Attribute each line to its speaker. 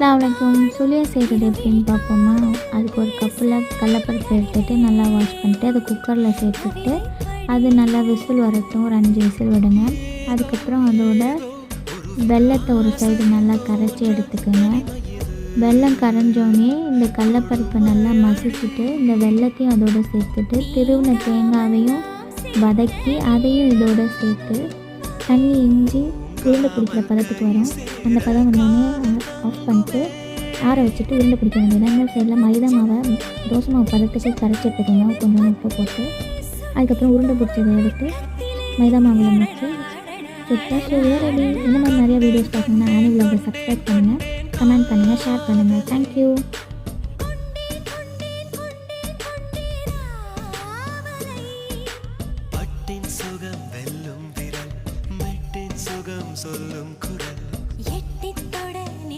Speaker 1: அஸ்லாமலைக்கும் சுழியை செய்கிறது எப்படின்னு பார்ப்போமா? அதுக்கு ஒரு கப்பில் கடலப்பருப்பு எடுத்துகிட்டு நல்லா வாஷ் பண்ணிட்டு அதை குக்கரில் சேர்த்துட்டு அது நல்லா விசில் வரட்டும். ஒரு அஞ்சு விசில் விடுங்க. அதுக்கப்புறம் அதோட வெல்லத்தை ஒரு சைடு நல்லா கரைச்சி எடுத்துக்கோங்க. வெல்லம் கரைஞ்சோடனே இந்த கடலப்பருப்பை நல்லா மசிச்சுட்டு இந்த வெல்லத்தையும் அதோடு சேர்த்துட்டு திருவின தேங்காவையும் வதக்கி அதையும் இதோட சேர்த்து தண்ணி இஞ்சி உருண்டை பிடிக்கிற பதத்துக்கு வரும். அந்த பதம் வந்தோடனே ஆற வச்சுட்டு உருண்டை பிடிக்க வேண்டியது சைடில் மைதா மாவை தோசை மாவு பதத்துக்கு கரைச்சி எடுத்துக்கோங்க. கொஞ்சம் உப்பு போட்டு. அதுக்கப்புறம் உருண்டை பிடிச்சதை எடுத்து மைதா மாவில் முச்சு சுத்தம் ஸோ வேறு இந்த மாதிரி நிறைய வீடியோஸ் பார்க்கணுன்னா ஆனி விலாகை சப்ஸ்கிரைப் பண்ணுங்கள் கமெண்ட் பண்ணுங்கள் ஷேர் பண்ணுங்கள் தேங்க்யூ சொல்லும் குரல்.